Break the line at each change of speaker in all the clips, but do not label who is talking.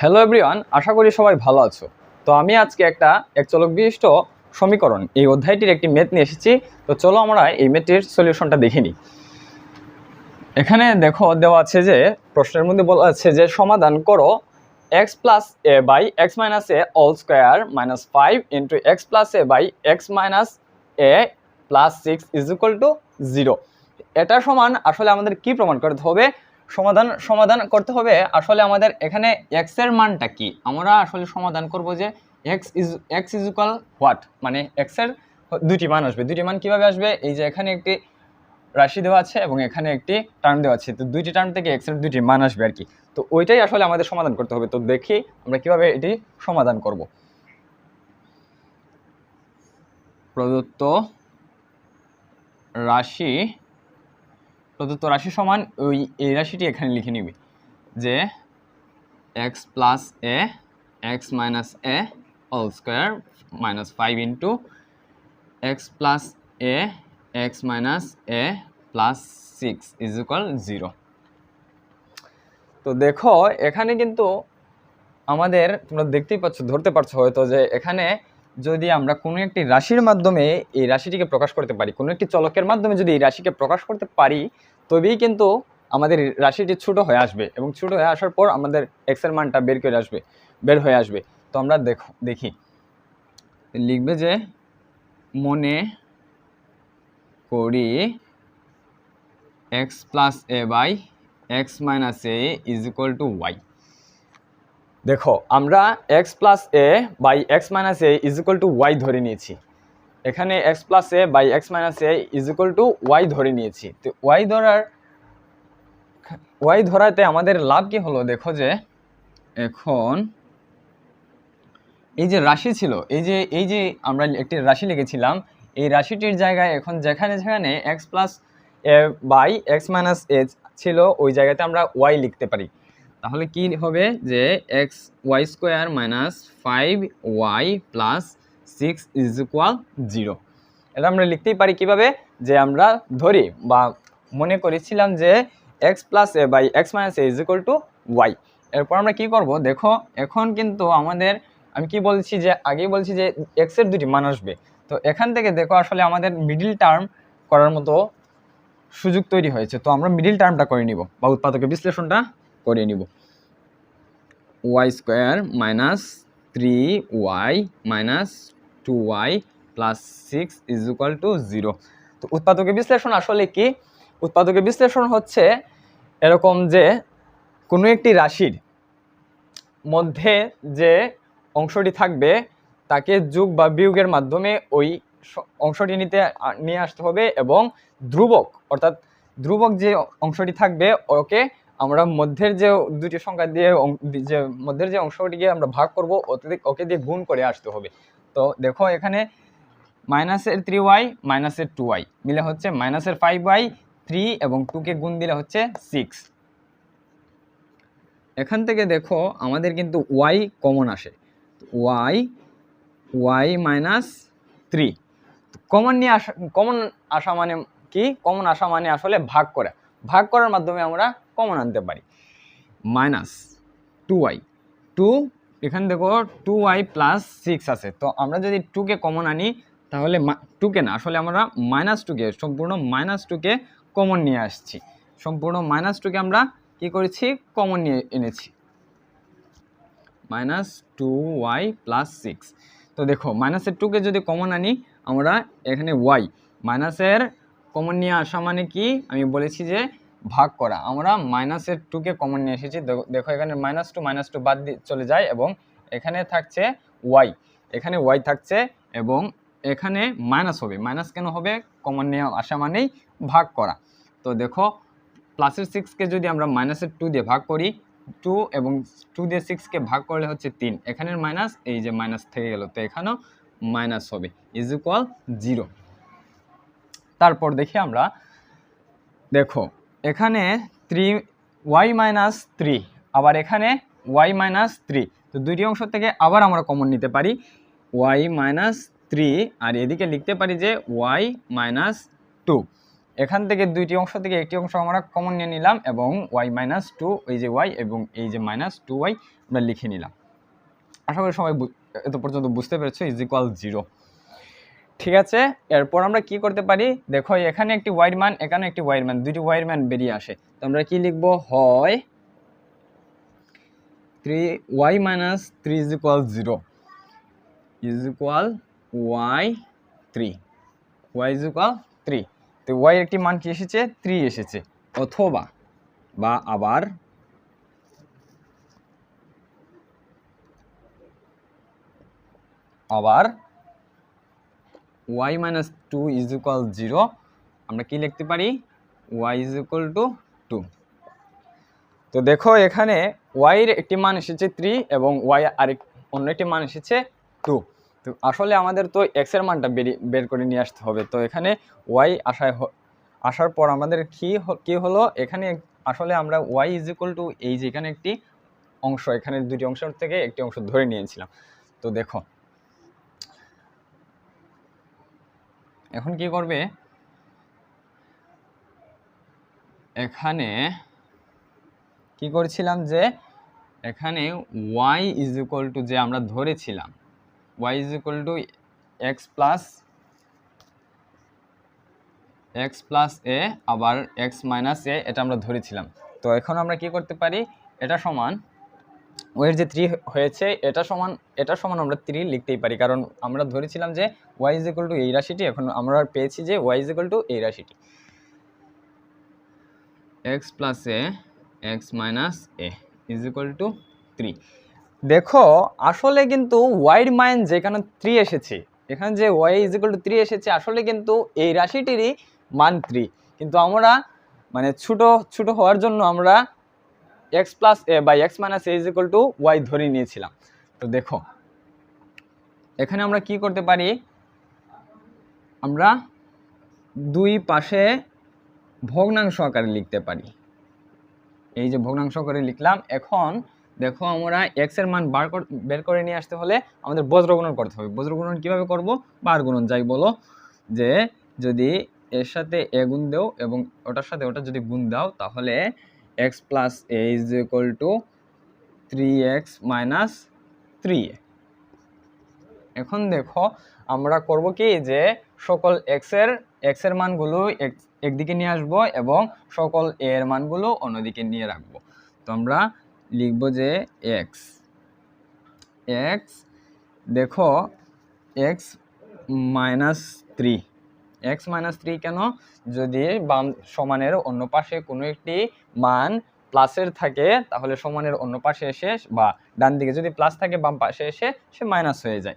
Hello everyone আশা করি সবাই ভালো আছো। তো আমি আজকে একটা একচলক বিশিষ্ট সমীকরণ, এই অধ্যায়টির একটি মেথ নিয়ে এসেছি। তো চলো আমরা এই মেথটির সলিউশনটা দেখে নিই। এখানে দেখো, দেওয়া আছে যে, প্রশ্নের মধ্যে বলা আছে যে, সমাধান করো x plus a by x minus a all square minus five into x plus a by x minus a plus six is equal to zero এটা সমান আসলে আমাদের কি প্রমাণ করতে হবে? সমাধান সমাধান করতে হবে। আসলে আমাদের এখানে এক্সের মানটা কি? আমরা আসলে সমাধান করব যে x is x is equal what মানে এক্সের দুটি মান আসবে। দুটি মান কীভাবে আসবে? এই যে এখানে একটি রাশি দেওয়া আছে এবং এখানে একটি টার্ম দেওয়া আছে। তো দুইটি টার্ম থেকে এক্সের দুটি মান আসবে আর কি। তো ওইটাই আসলে আমাদের সমাধান করতে হবে। তো দেখি আমরা কীভাবে এটি সমাধান করব। প্রদত্ত রাশি প্রদত্ত রাশি সমান ওই এই রাশিটি এখানে লিখে নিবি যে x plus a x minus a all square minus five into x plus a x minus a plus six is equal zero তো দেখো, এখানে কিন্তু আমাদের তোমরা দেখতেই পাচ্ছ, ধরতে পারছ হয়তো যে এখানে যদি আমরা কোনো একটি রাশির মাধ্যমে এই রাশিটিকে প্রকাশ করতে পারি, কোনো একটি চলকের মাধ্যমে যদি এই রাশিকে প্রকাশ করতে পারি, তবেই কিন্তু আমাদের রাশিটি ছোট হয়ে আসবে এবং ছোট হয়ে আসার পর আমাদের এক্সের মানটা বের করে আসবে, বের হয়ে আসবে। তো আমরা দেখো, দেখি। লিখবে যে, মনে করি x plus a by x minus a is equal to y দেখো, আমরা x plus a by x minus a is to y ধরে নিয়েছি। এখানে x plus a by x minus a is to y ধরে নিয়েছি। তো Y ধরার Y ধরাতে আমাদের লাভ কি হলো? দেখো যে, এখন এই যে রাশি ছিল, এই যে এই যে আমরা একটি রাশি লিখেছিলাম, এই রাশিটির জায়গায় এখন যেখানে যেখানে x plus a by x minus a ছিল, ওই জায়গাতে আমরা ওয়াই লিখতে পারি। তাহলে কি হবে যে x y square minus five y plus six is equal zero এটা আমরা লিখতেই পারি কীভাবে? যে আমরা ধরি বা মনে করেছিলাম যে x plus a by x minus a is equal to y এরপর আমরা কি করব? দেখো, এখন কিন্তু আমাদের, আমি কি বলছি যে, আগেই বলছি যে এক্সের দুটি মান আসবে। তো এখান থেকে দেখো আসলে আমাদের মিডিল টার্ম করার মতো সুযোগ তৈরি হয়েছে। তো আমরা মিডিল টার্মটা করে নিব। বা উৎপাদকের বিশ্লেষণটা করে নিব। Y square minus three y minus two y plus six is equal to zero তো উৎপাদকের বিশ্লেষণ আসলে কি? উৎপাদকের বিশ্লেষণ হচ্ছে এরকম যে কোনো একটি রাশির মধ্যে যে অংশটি থাকবে, তাকে যোগ বা বিয়োগের মাধ্যমে ওই অংশটি নিতে নিয়ে আসতে হবে এবং ধ্রুবক, অর্থাৎ ধ্রুবক যে অংশটি থাকবে, ওকে আমরা মধ্যের যে দুটি সংখ্যা দিয়ে যে মধ্যের যে অংশটিকে আমরা ভাগ করব, ওতে ওকে দিয়ে গুণ করে আসতে হবে। তো দেখো এখানে মাইনাসের থ্রি ওয়াই মাইনাসের টু ওয়াই মিলে হচ্ছে মাইনাসের ফাইভ ওয়াই থ্রি এবং টুকে গুণ দিলে হচ্ছে সিক্স এখান থেকে দেখো আমাদের কিন্তু ওয়াই কমন আসে। Y y minus three common নিয়ে আসা কমন আসা মানে কি? কমন আসা মানে আসলে ভাগ করা। ভাগ করার মাধ্যমে আমরা কমন আনতে পারি। মাইনাস টু ওয়াই টু এখানে দেখো টু ওয়াই প্লাস সিক্স আছে। তো আমরা যদি টুকে কমন আনি, তাহলে টুকে না, আসলে আমরা মাইনাস টুকে সম্পূর্ণ মাইনাস টুকে কমন নিয়ে আসছি। সম্পূর্ণ মাইনাস টুকে আমরা কি করেছি? কমন নিয়ে এনেছি। Minus two y plus six তো দেখো মাইনাসের টুকে যদি কমন আনি, আমরা এখানে ওয়াই মাইনাসের কমন নিয়ে আসা মানে কি? আমি বলেছি যে ভাগ করা। আমরা মাইনাসের টুকে কমন নিয়ে এসেছি। দেখো- এখানে মাইনাস টু মাইনাস টু বাদ দিয়ে চলে যায় এবং এখানে থাকছে ওয়াই এখানে ওয়াই থাকছে এবং এখানে মাইনাস হবে। মাইনাস কেন হবে? কমন নিয়ে আসা মানেই ভাগ করা। তো দেখো প্লাসের সিক্সকে যদি আমরা মাইনাসের টু দিয়ে ভাগ করি টু এবং টু দিয়ে সিক্সকে ভাগ করলে হচ্ছে তিন। এখানের মাইনাস এই যে মাইনাস থেকে গেল, তো এখানেও মাইনাস হবে। ইজ ইকুয়াল জিরো তারপর দেখি আমরা, দেখো এখানে থ্রি ওয়াই মাইনাস থ্রি আবার এখানে ওয়াই মাইনাস থ্রি তো দুইটি অংশ থেকে আবার আমরা কমন নিতে পারি। ওয়াই মাইনাস থ্রি আর এদিকে লিখতে পারি যে ওয়াই মাইনাস টু এখান থেকে দুইটি অংশ থেকে একটি অংশ আমরা কমন নিয়ে নিলাম এবং ওয়াই মাইনাস টু এই যে ওয়াই এবং এই যে মাইনাস টু ওয়াই আমরা লিখে নিলাম। আশা করি সবাই এত পর্যন্ত বুঝতে পেরেছ ইজ ইকুয়াল জিরো ঠিক আছে? এরপর আমরা কি করতে পারি? দেখো, এখানে একটি ওয়াইড মান এখানে একটি ওয়াইড মান দুইটি ওয়াইড মান বেরিয়ে আসে। তো আমরা কি লিখব? হয় three y minus three is equal zero is equal y three y is equal three তো ওয়াই একটি মান কি এসেছে? থ্রি এসেছে। অথবা, বা আবার আবার y minus two is equal zero আমরা কি লিখতে পারি? Y is equal to two তো দেখো এখানে ওয়াইয়ের একটি মান এসেছে থ্রি এবং ওয়াই আরেক অন্য একটি মান এসেছে টু তো আসলে আমাদের তো এক্সের মানটা বের করে নিয়ে আসতে হবে। তো এখানে ওয়াই আসায় আসার পর আমাদের কি কি হলো? এখানে আসলে আমরা ওয়াই ইজ ইকুয়াল টু এই যে এখানে একটি অংশ, এখানে দুটি অংশের থেকে একটি অংশ ধরে নিয়েছিলাম। তো দেখো এখন কি করবে? এখানে কি করেছিলাম যে, এখানে y ইজ ইকুয়াল টু যে আমরা ধরেছিলাম, y is equal to x plus x plus a আবার এক্স মাইনাস এ এটা আমরা ধরেছিলাম। তো এখন আমরা কি করতে পারি? এটা সমান ওয়ের যে থ্রি হয়েছে, এটা সমান এটা সমান আমরা থ্রি লিখতেই পারি। কারণ আমরা ধরেছিলাম যে ওয়াই ইজ টু এই রাশিটি, এখন আমরা পেয়েছি যে ওয়াই ইজ টু এই রাশিটি। X plus a x minus a is to three দেখো, আসলে কিন্তু ওয়াইড মাইন যেখানে থ্রি এসেছে, এখানে যে ওয়াই ইজ টু থ্রি এসেছে, আসলে কিন্তু এই রাশিটিরই মান থ্রি কিন্তু আমরা মানে ছোট ছোট হওয়ার জন্য আমরা x plus a by x minus a is equal to y ধরে নিয়েছিলাম। তো দেখো, এখানে আমরা কি করতে পারি? আমরা দুই পাশে ভগ্নাংশ আকারে লিখতে পারি। এই যে ভগ্নাংশ করে লিখলাম, এখন দেখো আমরা এক্সের মান বার বের করে নিয়ে আসতে হলে আমাদের বজ্রগুণন করতে হবে। বজ্রগুণন কীভাবে করব? বার গুণন, যাই বলো, যে যদি এর সাথে এ গুণ দাও এবং ওটার সাথে ওটা যদি গুণ দাও, তাহলে x plus a is equal to three x minus three এখন দেখো, আমরা করব কি যে সকল এক্সের এক্সের মানগুলো এক- একদিকে নিয়ে আসব এবং সকল এ এর মানগুলো অন্যদিকে নিয়ে রাখব। তো আমরা লিখব যে এক্স এক্স দেখো x minus three x minus three কেন? যদি বাম সমানের অন্য পাশে কোনো একটি মান প্লাসের থাকে, তাহলে সমানের অন্য পাশে এসে বা ডান দিকে যদি প্লাস থাকে, বাম পাশে এসে সে মাইনাস হয়ে যায়।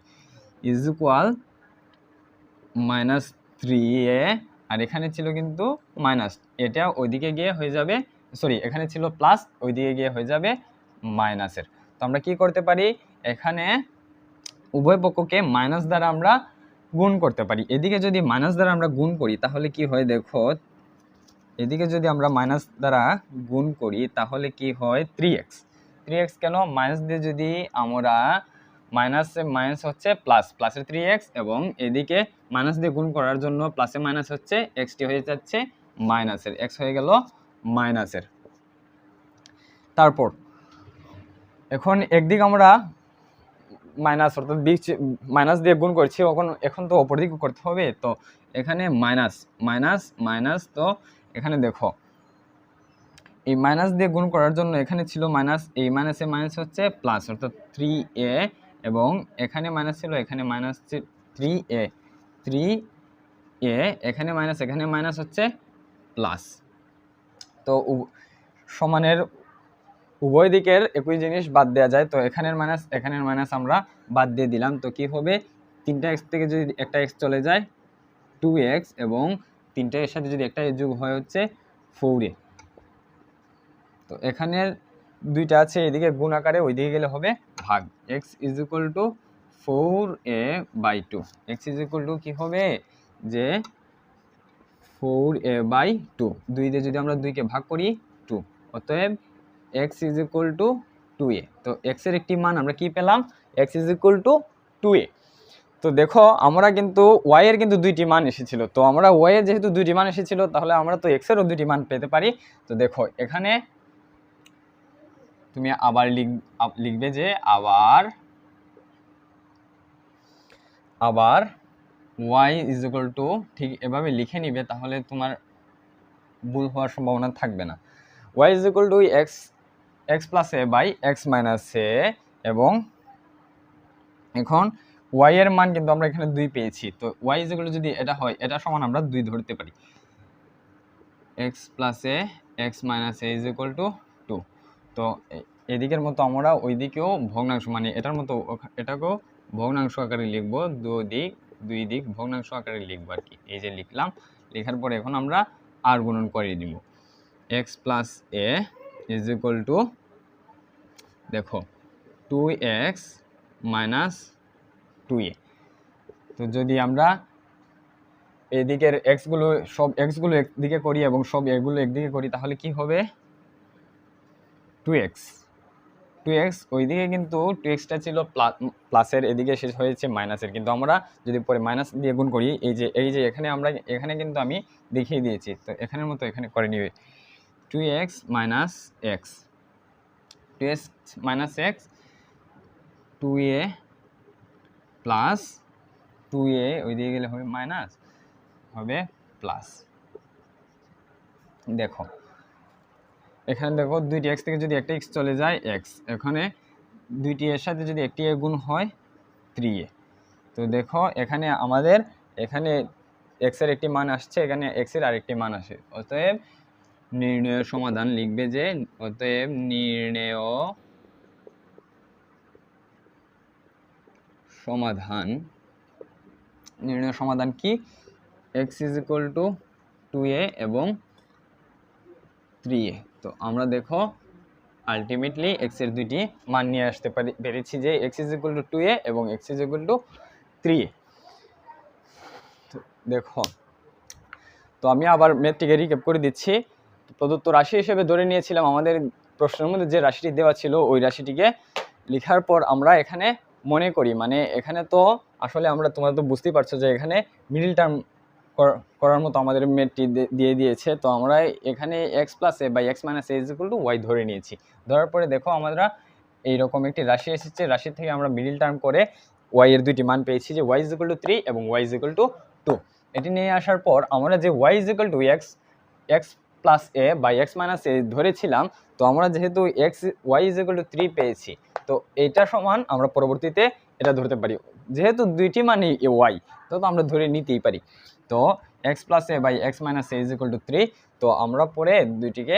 Is equal minus three a, আর এখানে ছিল কিন্তু মাইনাস এটা ওইদিকে গিয়ে হয়ে যাবে সরি এখানে ছিল প্লাস ওইদিকে গিয়ে হয়ে যাবে মাইনাসের তো আমরা কি করতে পারি? এখানে উভয় পক্ষকে মাইনাস দ্বারা আমরা গুণ করতে পারি। এদিকে যদি মাইনাস দ্বারা আমরা গুণ করি, তাহলে কি হয় দেখো? এদিকে যদি আমরা মাইনাস দ্বারা গুণ করি, তাহলে কি হয়? থ্রি এক্স থ্রি এক্স কেন? মাইনাস দিয়ে যদি আমরা মাইনাসে মাইনাস হচ্ছে প্লাস প্লাসের থ্রি এক্স এবং এদিকে মাইনাস দিয়ে গুণ করার জন্য প্লাসে মাইনাস হচ্ছে এক্সটি হয়ে যাচ্ছে মাইনাসের এক্স হয়ে গেল মাইনাসের তারপর, এখন একদিক আমরা মাইনাস অর্থাৎ বিচ মাইনাস দিয়ে গুণ করছি, এখন এখন তো অপর দিকে করতে হবে, তো এখানে মাইনাস মাইনাস মাইনাস, তো এখানে দেখো। এই মাইনাস দিয়ে গুণ করার জন্য এখানে ছিল মাইনাস, এই মাইনাসে মাইনাস হচ্ছে প্লাস অর্থাৎ থ্রি এ এবং এখানে মাইনাস ছিল, এখানে minus three a three a এখানে মাইনাস এখানে মাইনাস হচ্ছে প্লাস তো সমানের উভয় দিকের একই জিনিস বাদ দেওয়া যায়। তো এখানের মাইনাস এখানের মাইনাস আমরা বাদ দিয়ে দিলাম। তো কি হবে? তিনটা এক্স থেকে যদি একটা এক্স চলে যায় টু এক্স এবং তিনটা এর সাথে যদি একটা যোগ হয় হচ্ছে ফোর এ তো এখানের দুইটা আছে, এদিকে গুণ আকারে ওইদিকে গেলে হবে ভাগ। X is equal to four a by two x is equal to কী হবে? যে ফোর এ বাই টু দুই দিয়ে যদি আমরা দুইকে ভাগ করি টু অতএব x is equal to two a তো এক্সের একটি মান আমরা কি পেলাম? X is equal to two a তো দেখো, আমরা কিন্তু ওয়াই এর কিন্তু দুইটি মান এসেছিল। তো আমরা ওয়াই এর যেহেতু দুইটি মান এসেছিল, তাহলে আমরা তো এক্স এরও দুইটি মান পেতে পারি। তো দেখো, এখানে তুমি আবার লিখ লিখবে যে আবার আবার ওয়াই ইজ ইকুয়াল টু ঠিক এভাবে লিখে নিবে, তাহলে তোমার ভুল হওয়ার সম্ভাবনা থাকবে না। Y is equal to x x plus a by x minus a এবং এখন ওয়াই এর মান কিন্তু আমরা এখানে দুই পেয়েছি। তো ওয়াই ইকুয়াল যদি এটা হয়, এটা সমান আমরা দুই ধরতে পারি। X plus a x minus a is equal to two তো এদিকের মতো আমরা ওই দিকেও ভগ্নাংশ মানে এটার মতো এটাকেও ভগ্নাংশ আকারে লিখব। দুই দিক দুই দিক ভগ্নাংশ আকারে লিখব আর কি। এই যে লিখলাম, লেখার পরে এখন আমরা আর গুণন করে দিব। X plus a is equal to দেখো two x minus two a তো যদি আমরা এদিকের এক্সগুলো সব এক্সগুলো একদিকে করি এবং সব এগুলো একদিকে করি, তাহলে কি হবে? টু এক্স টু এক্স ওইদিকে কিন্তু টু এক্সটা ছিল প্লাসের, এদিকে শেষ হয়েছে মাইনাসের কিন্তু আমরা যদি পরে মাইনাস দিয়ে গুণ করি, এই যে এই যে এখানে আমরা, এখানে কিন্তু আমি দেখিয়ে দিয়েছি। তো এখানের মতো এখানে করে নিবে। Two x minus x two x minus x two a plus two a ওই দিকে গেলে হবে মাইনাস হবে প্লাস দেখো, এখানে দেখো দুইটি এক্স থেকে যদি একটা এক্স চলে যায় এক্স এখানে দুইটি এর সাথে যদি একটি এ গুণ হয় থ্রি এ তো দেখো, এখানে আমাদের, এখানে এক্সের একটি মান আসছে, এখানে এক্সের আরেকটি মান আসে। অতএব নির্ণয় সমাধান লিখবে যে অতএব নির্ণয় সমাধান। নির্ণয় সমাধান কি? X is equal to two a এবং থ্রি এ তো আমরা দেখো আলটিমেটলি এক্সের দুইটি মান নিয়ে আসতে পারি, পেরেছি যে x is equal to two a এবং x is equal to three a দেখো, তো আমি আবার ম্যাথটিকে রিক্যাপ করে দিচ্ছি। প্রদত্ত রাশি হিসেবে ধরে নিয়েছিলাম, আমাদের প্রশ্নের মধ্যে যে রাশিটি দেওয়া ছিল, ওই রাশিটিকে লেখার পর আমরা এখানে মনে করি। মানে এখানে তো আসলে আমরা তোমরা তো বুঝতেই পারছ যে এখানে মিডিল টার্ম করার মতো আমাদের মেটটি দিয়ে দিয়েছে। তো আমরা এখানে x plus a by x minus a is equal to y ধরে নিয়েছি। ধরার পরে দেখো আমরা এইরকম একটি রাশি এসেছে, রাশি থেকে আমরা মিডিল টার্ম করে ওয়াই এর দুইটি মান পেয়েছি যে y is equal to three এবং y is equal to two এটি নিয়ে আসার পর আমরা যে y is equal to x x plus a by x minus a ধরেছিলাম, তো আমরা যেহেতু x y is equal to three পেয়েছি, তো এটা সমান আমরা পরবর্তীতে এটা ধরতে পারি। যেহেতু দুইটি মানই ওয়াই তো আমরা ধরে নিতেই পারি। তো x plus a by x minus a is equal to three তো আমরা পরে দুইটিকে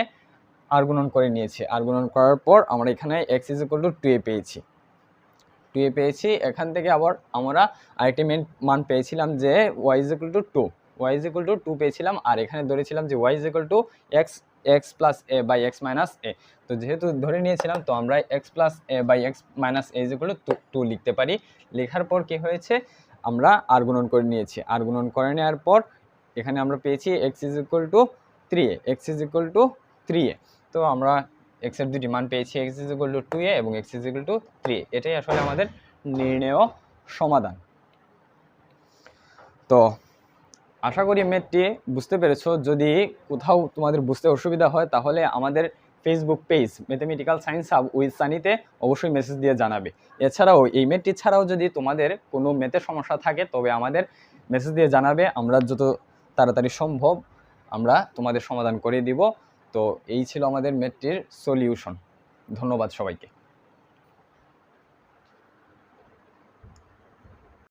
আর গুণন করে নিয়েছি। আর গুণন করার পর আমরা এখানে x is equal to two a পেয়েছি। টু এ পেয়েছি, এখান থেকে আবার আমরা আরেকটি মেন মান পেয়েছিলাম যে y is equal to two y is equal to two পেয়েছিলাম, আর এখানে ধরেছিলাম যে y is equal to x x plus a by x minus a তো যেহেতু ধরে নিয়েছিলাম, তো আমরা x plus a by x minus a two two লিখতে পারি। লেখার পর কি হয়েছে? আমরা আর গুণন করে নিয়েছি। আর গুণন করে নেওয়ার পর এখানে আমরা পেয়েছি x is equal to three a x is equal to three a তো আমরা এক্সের দুটি মান পেয়েছি x is equal to two a এবং x is equal to three a এটাই আসলে আমাদের নির্ণেয় সমাধান। তো আশা করি ম্যাথটি বুঝতে পেরেছ। যদি কোথাও তোমাদের বুঝতে অসুবিধা হয়, তাহলে আমাদের Facebook page mathematical science hub with সানিতে অবশ্যই মেসেজ দিয়ে জানাবে। এছাড়াও এই ম্যাথটি ছাড়াও যদি তোমাদের কোনো মেতে সমস্যা থাকে, তবে আমাদের মেসেজ দিয়ে জানাবে। আমরা যত তাড়াতাড়ি সম্ভব আমরা তোমাদের সমাধান করে দিব। তো এই ছিল আমাদের ম্যাথটির সলিউশন ধন্যবাদ সবাইকে।